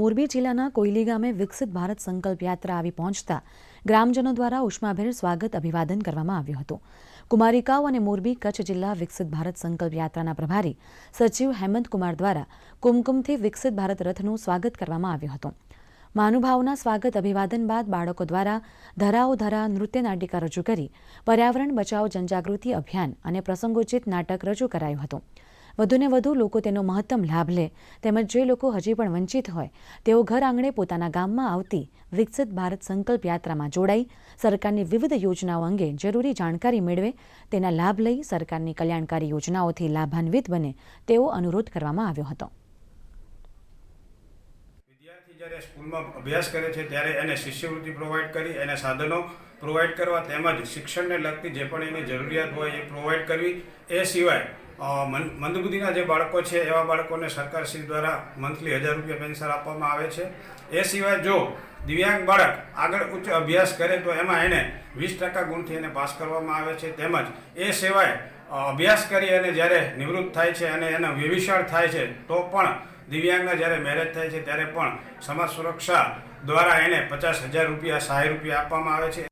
મોરબી જિલ્લાના કોયલી ગામે વિકસિત ભારત સંકલ્પ યાત્રા આવી પહોંચતા ગ્રામજનો દ્વારા ઉષ્માભેર સ્વાગત અભિવાદન કરવામાં આવ્યું હતું. કુમારિકાઓ અને મોરબી કચ્છ જિલ્લા વિકસિત ભારત સંકલ્પ યાત્રાના પ્રભારી સચિવ હેમંત કુમાર દ્વારા કુમકુમથી વિકસિત ભારત રથનું સ્વાગત કરવામાં આવ્યું હતું. મહાનુભાવોના સ્વાગત અભિવાદન બાદ બાળકો દ્વારા ધરાઓ ધરા નૃત્ય નાટિકા રજૂ કરી, પર્યાવરણ બચાવ જનજાગૃતિ અભિયાન અને પ્રસંગોચિત નાટક રજૂ કરાયું હતું. વધુને વધુ લોકો તેનો મહત્તમ લાભ લે. તેમજ જે લોકો હજી પણ વંચિત હોય, તેઓ ઘર આંગણે પોતાના ગામમાં આવતી વિકસિત ભારત સંકલ્પ યાત્રામાં જોડાઈ, સરકારની વિવિધ યોજનાઓ અંગે જરૂરી જાણકારી મેળવે, તેના લાભ લઈ સરકારની કલ્યાણકારી યોજનાઓથી લાભાન્વિત બને તેવો અનુરોધ કરવામાં આવ્યો હતો. જ્યારે સ્કૂલમાં અભ્યાસ કરે છે, ત્યારે એને શિષ્યવૃત્તિ પ્રોવાઈડ કરી, એને સાધનો પ્રોવાઈડ કરવા તેમજ શિક્ષણને લગતી જે પણ એની જરૂરિયાત હોય એ પ્રોવાઈડ કરવી, એ સિવાય મંદબુદ્ધિના જે બાળકો છે, એવા બાળકોને સરકારશ્રી દ્વારા મંથલી હજાર રૂપિયા પેન્શન આપવામાં આવે છે. એ સિવાય જો દિવ્યાંગ બાળક આગળ ઉચ્ચ અભ્યાસ કરે તો એમાં એને વીસ ટકા ગુણથી એને પાસ કરવામાં આવે છે. તેમજ એ સિવાય અભ્યાસ કરી અને જ્યારે નિવૃત્ત થાય છે અને એનો વ્યવિશાળ થાય છે, તો પણ દિવ્યાંગના જ્યારે મેરેજ થાય છે, ત્યારે પણ સમાજ સુરક્ષા દ્વારા એને પચાસ હજાર રૂપિયા સહાય રૂપિયા આપવામાં આવે છે.